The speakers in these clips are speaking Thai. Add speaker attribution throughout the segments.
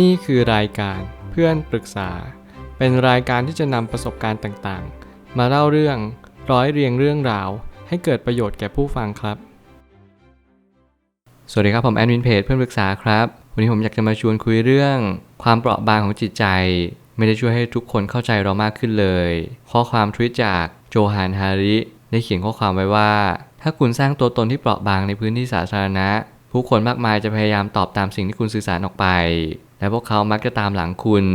Speaker 1: นี่คือรายการเพื่อนปรึกษา เป็นรายการที่จะนำประสบการณ์ต่างๆ มาเล่าเรื่องร้อยเรียงเรื่องราว ให้เกิดประโยชน์แก่ผู้ฟังครับ สวัสดีครับผมแอดมินเพจเพื่อนปรึกษาครับ วันนี้ผมอยากจะมาชวนคุยเรื่อง ความเปราะบางของจิตใจ ไม่ได้ช่วยให้ทุกคนเข้าใจเรามากขึ้นเลย ข้อความทวิตจากโจฮานฮาริได้เขียนข้อความไว้ว่า ถ้าคุณสร้างตัวตนที่เปราะบางในพื้นที่สาธารณะผู้คนมากมายจะพยายามตอบตามสิ่งที่คุณสื่อสารออกไป และพวกเขามักจะตามหลังคุณ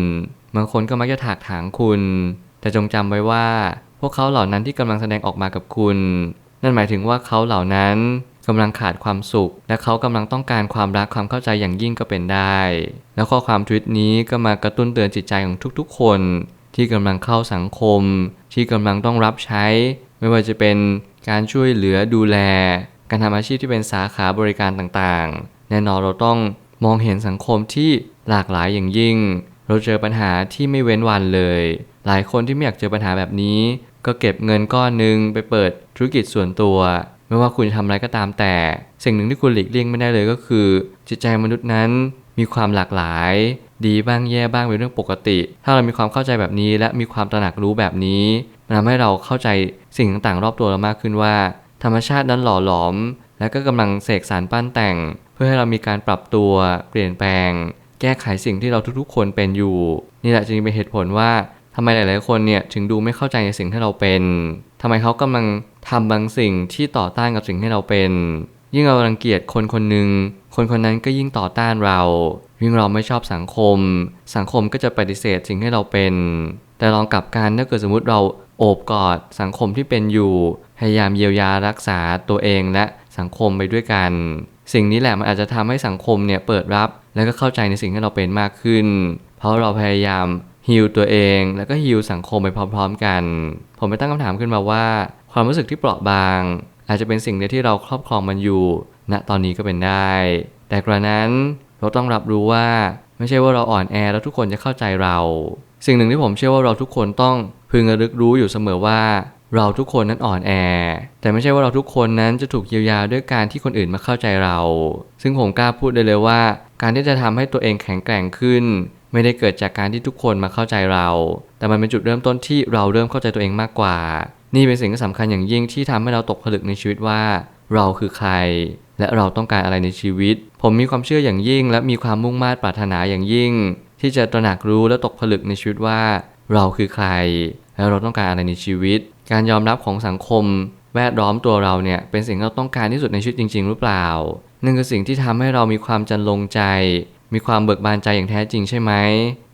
Speaker 1: บางคนก็มักจะถากถางคุณ แต่จงจำไว้ว่า พวกเขาเหล่านั้นที่กำลังแสดงออกมากับคุณ นั่นหมายถึงว่าเขาเหล่านั้นกำลังขาดความสุข และเขากำลังต้องการความรักความเข้าใจอย่างยิ่งก็เป็นได้ แล้วข้อความทวิตนี้ก็มากระตุ้นเตือนจิตใจของทุกๆ คน ที่กำลังเข้าสังคม ที่กำลังต้องรับใช้ ไม่ว่าจะเป็นการช่วยเหลือดูแล การทำอาชีพที่เป็นสาขาบริการต่างๆ แน่นอนเราต้อง มองเห็นสังคมที่หลากหลายอย่างยิ่ง เราเจอปัญหาที่ไม่เว้นวันเลย หลายคนที่ไม่อยากเจอปัญหาแบบนี้ ก็เก็บเงินก้อนหนึ่งไปเปิดธุรกิจส่วนตัว ไม่ว่าคุณจะทำอะไรก็ตามแต่ สิ่งหนึ่งที่คุณหลีกเลี่ยงไม่ได้เลยก็คือ จิตใจมนุษย์นั้นมีความหลากหลาย ดีบ้างแย่บ้างเป็นเรื่องปกติ ถ้าเรามีความเข้าใจแบบนี้ และมีความตระหนักรู้แบบนี้มันทำให้เราเข้าใจสิ่งต่างๆ รอบตัวเรามากขึ้นว่า ธรรมชาตินั้นหล่อหลอม และก็กำลังเสกสารปั้นแต่ง พื่อให้เรามีการปรับตัวเปลี่ยนแปลง แก้ไขสิ่งที่เราทุกๆ คนเป็นอยู่ นี่แหละจึงเป็นเหตุผลว่าทำไมหลาย ๆ คนเนี่ยถึงดูไม่เข้าใจในสิ่งที่เราเป็นทำไมเขากำลังทำบางสิ่งที่ต่อต้านกับสิ่งที่เราเป็น ยิ่งเรารังเกียจคนคนหนึ่งคนคนนั้นก็ยิ่งต่อต้านเรา ยิ่งเราไม่ชอบสังคม สังคมก็จะปฏิเสธสิ่งที่เราเป็น แต่ลองกลับกันถ้าเกิดสมมติเราโอบกอดสังคมที่เป็นอยู่ พยายามเยียวยารักษาตัวเองและสังคมไปด้วยกัน สิ่งนี้แหละมันอาจจะทำให้สังคมเนี่ยเปิดรับ และก็เข้าใจในสิ่งที่เราเป็นมากขึ้น เพราะเราพยายามฮิลตัวเอง แล้วก็ฮิลสังคมไปพร้อม ๆ กัน ผมไปตั้งคำถามขึ้นมาว่า ความรู้สึกที่เปราะบาง อาจจะเป็นสิ่งเดียวที่เราครอบครองมันอยู่ณตอนนี้ก็เป็นได้ แต่กระนั้นเราต้องรับรู้ว่าไม่ใช่ว่าเราอ่อนแอแล้วทุกคนจะเข้าใจเรา สิ่งหนึ่งที่ผมเชื่อว่าเราทุกคนต้องพึงระลึกรู้อยู่เสมอว่า เราทุกคนนั้นอ่อนแอ แต่ไม่ใช่ว่าเราทุกคนนั้นจะถูกเยียวยาด้วยการที่คนอื่นมาเข้าใจเรา ซึ่งผมกล้าพูดได้เลยว่า การที่จะทำให้ตัวเองแข็งแกร่งขึ้น ไม่ได้เกิดจากการที่ทุกคนมาเข้าใจเรา แต่มันเป็นจุดเริ่มต้นที่เราเริ่มเข้าใจตัวเองมากกว่า นี่เป็นสิ่งที่สำคัญอย่างยิ่งที่ทำให้เราตกผลึกในชีวิตว่า เราคือใคร และเราต้องการอะไรในชีวิต ผมมีความเชื่ออย่างยิ่ง และมีความมุ่งมา่ปรารถนาอย่างยิ่ง ที่จะตระหนักรู้และตกผลึกในชีวิตว่า เราคือใคร แล้วเราต้องการอะไรในชีวิต การยอมรับของสังคมแวดล้อมตัวเราเนี่ยเป็นสิ่งที่เราต้องการที่สุดในชีวิตจริง ๆ หรือเปล่านั่นคือสิ่งที่ทำให้เรามีความจันลงใจ มีความเบิกบานใจอย่างแท้จริงใช่ไหม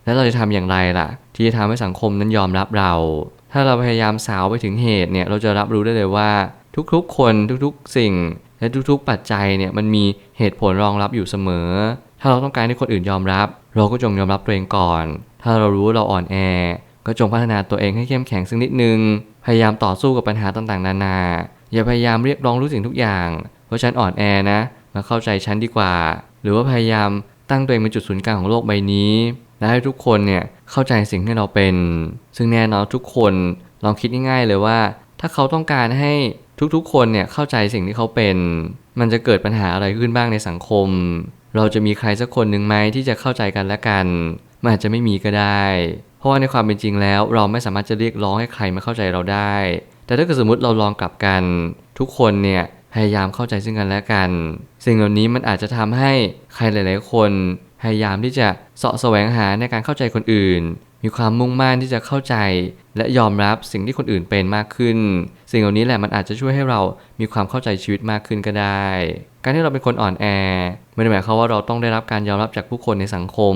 Speaker 1: แล้วเราจะทำอย่างไรล่ะ ที่จะทำให้สังคมนั้นยอมรับเรา ถ้าเราพยายามสาวไปถึงเหตุเนี่ยเราจะรับรู้ได้เลยว่า ทุกๆ คนทุกๆ สิ่ง และทุกๆ ปัจจัยเนี่ยมันมีเหตุผลรองรับอยู่เสมอ ถ้าเราต้องการให้คนอื่นยอมรับ เราก็จงยอมรับตัวเองก่อน ถ้าเรารู้ว่าเราอ่อนแอ ก็จงพัฒนาตัวเองให้เข้มแข็งสักนิดนึง พยายามต่อสู้กับปัญหาต่างๆ นานา อย่าพยายามเรียกร้องรู้สิ่งทุกอย่าง เพราะฉันอ่อนแอนะ มาเข้าใจฉันดีกว่า หรือว่าพยายามตั้งตัวเองเป็นจุดศูนย์กลางของโลกใบนี้ และให้ทุกคนเนี่ยเข้าใจสิ่งที่เราเป็น ซึ่งแน่นอนทุกคนลองคิดง่ายๆเลยว่า ถ้าเขาต้องการให้ทุกๆ คนเนี่ยเข้าใจสิ่งที่เขาเป็น มันจะเกิดปัญหาอะไรขึ้นบ้างในสังคม เราจะมีใครสักคนหนึ่งไหมที่จะเข้าใจกันและกัน มันอาจจะไม่มีก็ได้ ราะว่าในความเป็นจริงแล้ว เราไม่สามารถจะเรียกร้องให้ใครมาเข้าใจเราได้ แต่ถ้าเกิดสมมติเราลองกลับกัน ทุกคนเนี่ยพยายามเข้าใจซึ่งกันและกัน สิ่งเหล่านี้มันอาจจะทำให้ใครหลาย ๆ คน พยายามที่จะเสาะแสวงหาในการเข้าใจคนอื่น มีความมุ่งมั่นที่จะเข้าใจ และยอมรับสิ่งที่คนอื่นเป็นมากขึ้น สิ่งเหล่านี้แหละมันอาจจะช่วยให้เรามีความเข้าใจชีวิตมากขึ้นก็ได้ การที่เราเป็นคนอ่อนแอไม่ได้หมายความว่าเราต้องได้รับการยอมรับจากผู้คนในสังคม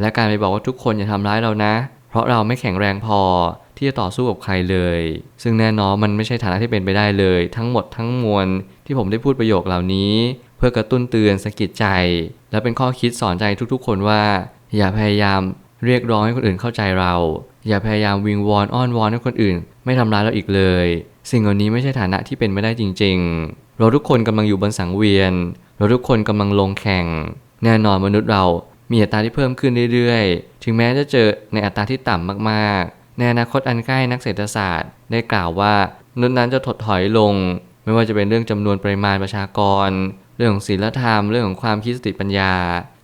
Speaker 1: และการไปบอกว่าทุกคนอย่าทำร้ายเรานะ ราะเราไม่แข็งแรงพอที่จะต่อสู้กับใครเลย ซึ่งแน่นอนมันไม่ใช่ฐานะที่เป็นไปได้เลย ทั้งหมดทั้งมวลที่ผมได้พูดประโยคเหล่านี้ เพื่อกระตุ้นเตือนสะกิดใจ และเป็นข้อคิดสอนใจทุกๆ คนว่า อย่าพยายามเรียกร้องให้คนอื่นเข้าใจเรา อย่าพยายามวิงวอนอ้อนวอนให้คนอื่น ไม่ทำร้ายเราอีกเลย สิ่งเหล่านี้ไม่ใช่ฐานะที่เป็นไม่ได้จริง ๆ เราทุกคนกำลังอยู่บนสังเวียน เราทุกคนกำลังลงแข่ง แน่นอนมนุษย์เรา มีอัตราที่เพิ่มขึ้นเรื่อยๆ ถึงแม้จะเจอในอัตราที่ต่ำมากๆ ในอนาคตอันใกล้นักเศรษฐศาสตร์ ได้กล่าวว่ามนุษย์นั้นจะถดถอยลง ไม่ว่าจะเป็นเรื่องจำนวนปริมาณประชากร เรื่องของศีลธรรม เรื่องของความคิดสติปัญญา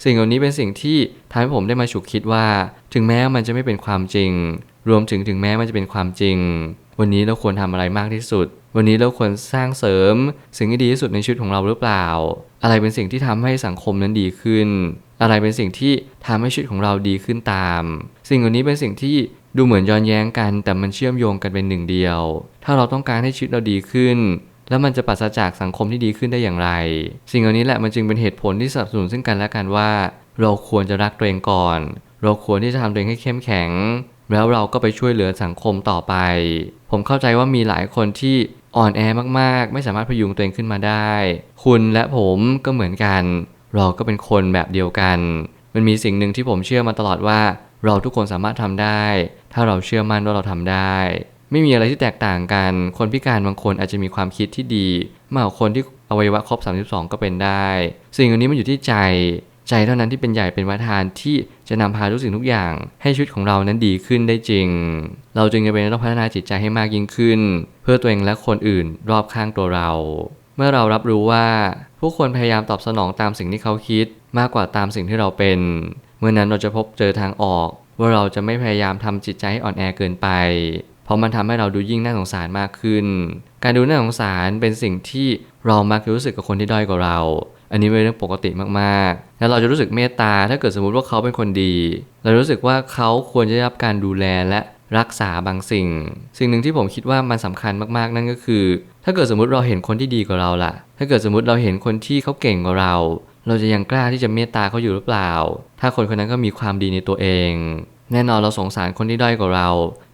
Speaker 1: สิ่งเหล่านี้เป็นสิ่งที่ทำให้ผมได้มาฉุกคิดว่า ถึงแม้มันจะไม่เป็นความจริง รวมถึงถึงแม้มันจะเป็นความจริง วันนี้เราควรทำอะไรมากที่สุด วันนี้เราควรสร้างเสริม สิ่งที่ดีที่สุดในชีวิตของเราหรือเปล่า อะไรเป็นสิ่งที่ทำให้สังคมนั้นดีขึ้น อะไรเป็นสิ่งที่ทำให้ชีวิตของเราดีขึ้นตาม สิ่งเหล่านี้เป็นสิ่งที่ดูเหมือนย้อนแย้งกัน แต่มันเชื่อมโยงกันเป็นหนึ่งเดียว ถ้าเราต้องการให้ชีวิตเราดีขึ้น แล้วมันจะปราศจากสังคมที่ดีขึ้นได้อย่างไร สิ่งเหล่านี้แหละมันจึงเป็นเหตุผลที่สนับสนุนซึ่งกันและกันว่า เราควรจะรักตัวเองก่อน เราควรที่จะทำตัวเองให้เข้มแข็ง แล้วเราก็ไปช่วยเหลือสังคมต่อไป ผมเข้าใจว่ามีหลายคนที่อ่อนแอมากๆ ไม่สามารถพยุงตัวเองขึ้นมาได้ คุณและผมก็เหมือนกัน เราก็เป็นคนแบบเดียวกัน มันมีสิ่งหนึ่งที่ผมเชื่อมาตลอดว่า เราทุกคนสามารถทำได้ ถ้าเราเชื่อมั่นว่าเราทำได้ ไม่มีอะไรที่แตกต่างกัน คนพิการบางคนอาจจะมีความคิดที่ดีมากกว่าคนที่อวัยวะครบ 32 ก็เป็นได้ สิ่งอันนี้มันอยู่ที่ใจใจเท่านั้นที่เป็นใหญ่เป็นประธานที่จะนำพาทุกสิ่งทุกอย่าง ให้ชีวิตของเรานั้นดีขึ้นได้จริง เราจึงจะเป็นต้องพัฒนาจิตใจให้มากยิ่งขึ้น เพื่อตัวเองและคนอื่นรอบข้างตัวเรา เมื่อเรารับรู้ว่าผู้คนพยายามตอบสนองตามสิ่งที่เขาคิด มากกว่าตามสิ่งที่เราเป็น เมื่อนั้นเราจะพบเจอทางออก ว่าเราจะไม่พยายามทำจิตใจให้อ่อนแอเกินไป เพราะมันทำให้เราดูยิ่งน่าสงสารมากขึ้น การดูน่าสงสารเป็นสิ่งที่เรามักจะรู้สึกกับคนที่ด้อยกว่าเรา อันนี้เป็นเรื่องปกติมากๆ แล้วเราจะรู้สึกเมตตาถ้าเกิดสมมุติว่าเขาเป็นคนดี เรารู้สึกว่าเขาควรจะได้รับการดูแลและ รักษาบางสิ่ง สิ่งหนึ่งที่ผมคิดว่ามันสำคัญมากๆ นั่นก็คือ ถ้าเกิดสมมติเราเห็นคนที่ดีกว่าเราล่ะ ถ้าเกิดสมมติเราเห็นคนที่เขาเก่งกว่าเรา เราจะยังกล้าที่จะเมตตาเขาอยู่หรือเปล่า ถ้าคนคนนั้นก็มีความดีในตัวเอง แน่นอนเราสงสารคนที่ด้อยกว่าเรา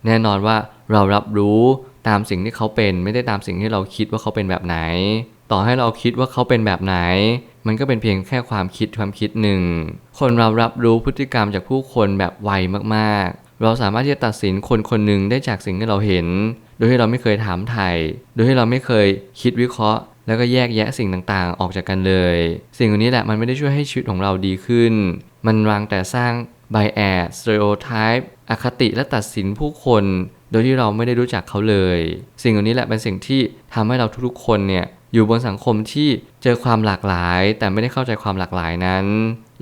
Speaker 1: แน่นอนว่าเรารับรู้ตามสิ่งที่เขาเป็นไม่ได้ตามสิ่งที่เราคิดว่าเขาเป็นแบบไหน ต่อให้เราคิดว่าเขาเป็นแบบไหน มันก็เป็นเพียงแค่ความคิดความคิดหนึ่ง คนเรารับรู้พฤติกรรมจากผู้คนแบบไวมากๆ เราสามารถที่จะตัดสินคนคนหนึ่งได้จากสิ่งที่เราเห็น โดยที่เราไม่เคยถามไถ่โดยที่เราไม่เคยคิดวิเคราะห์ แล้วก็แยกแยะสิ่งต่างๆ ออกจากกันเลย สิ่งเหล่านี้แหละมันไม่ได้ช่วยให้ชีวิตของเราดีขึ้น มันรังแต่สร้าง bias stereotype อคติและตัดสินผู้คนโดยที่เราไม่ได้รู้จักเขาเลย สิ่งเหล่านี้แหละเป็นสิ่งที่ทำให้เราทุกๆคนเนี่ยอยู่บนสังคมที่เจอความหลากหลาย แต่ไม่ได้เข้าใจความหลากหลายนั้น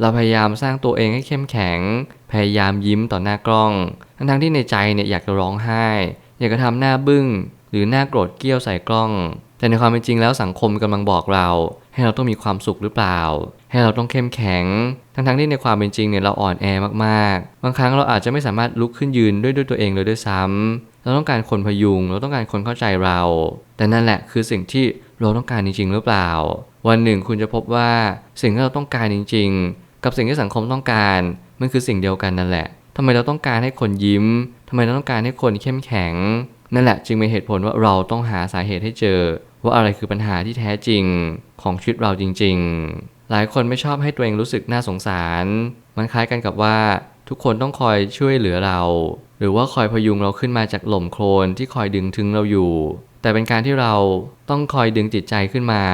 Speaker 1: เราพยายามสร้างตัวเองให้เข้มแข็ง พยายามยิ้มต่อหน้ากล้อง ทั้งที่ในใจเนี่ยอยากจะร้องไห้ อยากจะทำหน้าบึ้ง หรือหน้าโกรธเกี้ยวใส่กล้อง แต่ในความเป็นจริงแล้วสังคมกำลังบอกเรา ให้เราต้องมีความสุขหรือเปล่า ให้เราต้องเข้มแข็ง ทั้งๆที่ในความเป็นจริงเนี่ยเราอ่อนแอมากๆ บางครั้งเราอาจจะไม่สามารถลุกขึ้นยืนด้วยด้วยตัวเองเลยด้วยซ้ำเราต้องการคนพยุง เราต้องการคนเข้าใจเรา แต่นั่นแหละคือสิ่งที่เราต้องการจริงๆหรือเปล่า วันหนึ่งคุณจะพบว่าสิ่งที่เราต้องการจริง ๆ กับสิ่งที่สังคมต้องการ มันคือสิ่งเดียวกันนั่นแหละทำไมเราต้องการให้คนยิ้มทำไมเราต้องการให้คนเข้มแข็ง นั่นแหละจึงเป็นเหตุผลว่าเราต้องหาสาเหตุให้เจอ ว่าอะไรคือปัญหาที่แท้จริงของชีวิตเราจริง ๆ หลายคนไม่ชอบให้ตัวเองรู้สึกน่าสงสาร มันคล้ายกันกับว่าทุกคนต้องคอยช่วยเหลือเรา หรือว่าคอยพยุงเราขึ้นมาจากหล่มโคลนที่คอยดึงถึงเราอยู่ แต่เป็นการที่เราต้องคอยดึงจิตใจขึ้นมา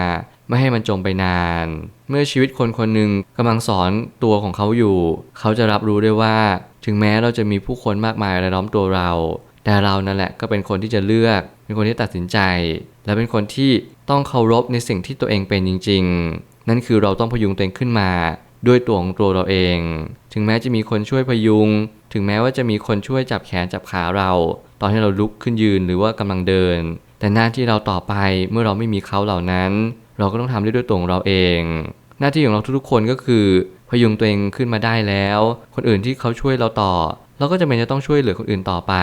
Speaker 1: ไม่ให้มันจมไปนาน เมื่อชีวิตคนคนหนึ่งกำลังสอนตัวของเขาอยู่ เขาจะรับรู้ได้ว่า ถึงแม้เราจะมีผู้คนมากมายรายล้อมตัวเรา แต่เรานั่นแหละก็เป็นคนที่จะเลือก เป็นคนที่ตัดสินใจ และเป็นคนที่ต้องเคารพในสิ่งที่ตัวเองเป็นจริง ๆ นั่นคือเราต้องพยุงตัวเองขึ้นมา ด้วยตัวของตัวเราเอง ถึงแม้จะมีคนช่วยพยุง ถึงแม้ว่าจะมีคนช่วยจับแขนจับขาเรา ตอนที่เราลุกขึ้นยืนหรือว่ากำลังเดิน แต่หน้าที่เราต่อไปเมื่อเราไม่มีเขาเหล่านั้น เราก็ต้องทำได้ด้วยตัวของเราเอง หน้าที่ของเราทุกๆคนก็คือพยุงตัวเองขึ้นมาได้แล้ว คนอื่นที่เขาช่วยเราต่อ เราก็จะเป็นจะต้องช่วยเหลือคนอื่นต่อไป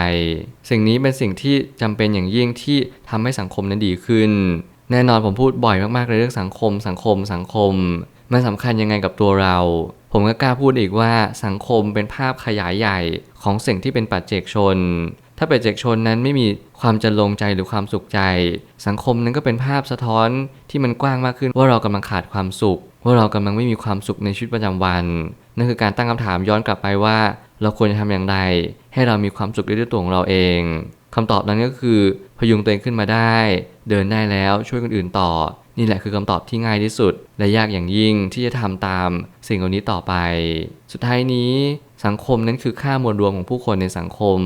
Speaker 1: สิ่งนี้เป็นสิ่งที่จำเป็นอย่างยิ่งที่ทำให้สังคมนั้นดีขึ้น แน่นอนผมพูดบ่อยมากๆเลยเรื่องสังคม สังคม สังคมมันสำคัญยังไงกับตัวเรา ผมก็กล้าพูดอีกว่าสังคมเป็นภาพขยายใหญ่ของสิ่งที่เป็นปัจเจกชน ถ้าเปัจเจกชนนั้นไม่มีความจะลงใจหรือความสุขใจ สังคมนั้นก็เป็นภาพสะท้อนที่มันกว้างมากขึ้นว่าเรากำลังขาดความสุข ว่าเรากำลังไม่มีความสุขในชีวิตประจำวัน นั่นคือการตั้งคำถามย้อนกลับไปว่า เราควรจะทำอย่างไร ให้เรามีความสุขด้ด้วยตัวของเราเองคำตอบนั้นก็คือพยุงตัวเองขึ้นมาได้ เดินได้แล้วช่วยคนอื่นต่อ นี่แหละคือคำตอบที่ง่ายที่สุด และยากอย่างยิ่งที่จะทำตามสิ่งเหล่านี้ต่อไป สุดท้ายนี้สังคมนั้นคือค่ามวลรวมของผู้คนในสังคม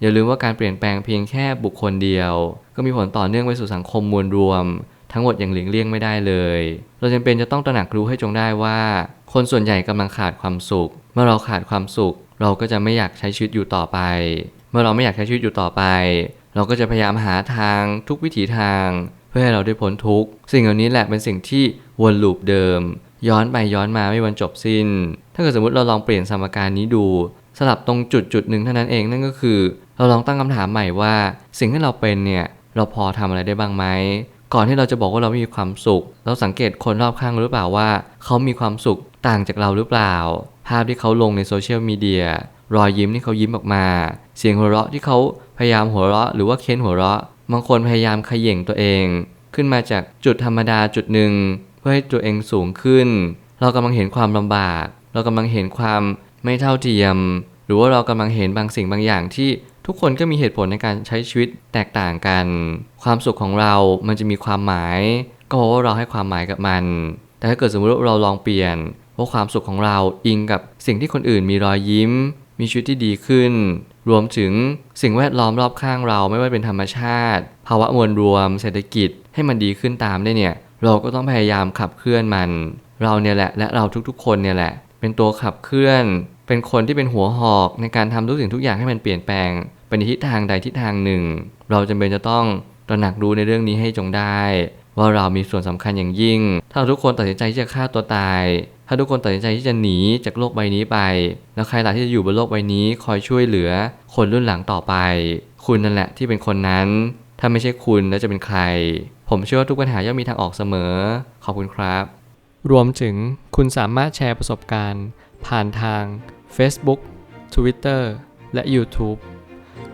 Speaker 1: อย่าลืมว่าการเปลี่ยนแปลงเพียงแค่บุคคลเดียว ก็มีผลต่อเนื่องไปสู่สังคมมวลรวม ทั้งหมดอย่างหลีกเลี่ยงไม่ได้เลย เราจำเป็นจะต้องตระหนักรู้ให้จงได้ว่า คนส่วนใหญ่กำลังขาดความสุข เมื่อเราขาดความสุข เราก็จะไม่อยากใช้ชีวิตอยู่ต่อไป เมื่อเราไม่อยากใช้ชีวิตอยู่ต่อไป เราก็จะพยายามหาทางทุกวิถีทาง เพื่อให้เราได้พ้นทุกข์สิ่งเหล่านี้แหละเป็นสิ่งที่วนลูปเดิม ย้อนไปย้อนมาไม่วันจบสิ้น ถ้าเกิดสมมติเราลองเปลี่ยนสมการนี้ดูสลับตรงจุดจุดหนึ่งเท่านั้นเองนั่นก็คือ เราลองตั้งคำถามใหม่ว่า สิ่งที่เราเป็นเนี่ยเราพอทำอะไรได้บ้างไหมก่อนที่เราจะบอกว่าเราไม่มีความสุข เราสังเกตคนรอบข้างหรือเปล่าว่า เขามีความสุขต่างจากเราหรือเปล่า ภาพที่เขาลงในโซเชียลมีเดียรอยยิ้มที่เขายิ้มออกมา เสียงหัวเราะที่เขาพยายามหัวเราะ หรือว่าเค้นหัวเราะบางคนพยายามขย่งตัวเอง ขึ้นมาจากจุดธรรมดาจุดหนึ่ง เพื่อให้ตัวเองสูงขึ้น เรากำลังเห็นความลำบาก เรากำลังเห็นความไม่เท่าเทียม หรือว่าเรากำลังเห็นบางสิ่งบางอย่างที่ ทุกคนก็มีเหตุผลในการใช้ชีวิตแตกต่างกัน ความสุขของเรา มันจะมีความหมาย ก็เพราะว่าเราให้ความหมายกับมัน แต่ถ้าเกิดสมมติว่าเราลองเปลี่ยนว่าความสุขของเราอิงกับสิ่งที่คนอื่นมีรอยยิ้ม มีชีวิตที่ดีขึ้น รวมถึงสิ่งแวดล้อมรอบข้างเราไม่ว่าเป็นธรรมชาติ ภาวะมวลรวม เศรษฐกิจให้มันดีขึ้นตามได้เนี่ย เราก็ต้องพยายามขับเคลื่อนมัน เราเนี่ยแหละและเราทุกๆ คนเนี่ยแหละ เป็นตัวขับเคลื่อน เป็นคนที่เป็นหัวหอกในการทำทุกสิ่งทุกอย่างให้มันเปลี่ยนแปลง ไปในทิศทางใดทิศทางหนึ่ง เราจำเป็นจะต้องตระหนักรู้ในเรื่องนี้ให้จงได้ ว่าเรามีส่วนสำคัญอย่างยิ่ง ถ้าเราทุกคนตัดสินใจที่จะฆ่าตัวตาย ถ้าทุกคนตัดสินใจที่จะหนีจากโลกใบนี้ไป แล้วใครล่ะที่จะอยู่บนโลกใบนี้คอยช่วยเหลือ คนรุ่นหลังต่อไป คุณนั่นแหละที่เป็นคนนั้น ถ้าไม่ใช่คุณแล้วจะเป็นใคร ผมเชื่อว่าทุกปัญหาย่อมมีทางออกเสมอ ขอบคุณครับ รวมถึงคุณสามารถแชร์ประสบการณ์ ผ่านทาง Facebook Twitter และ YouTube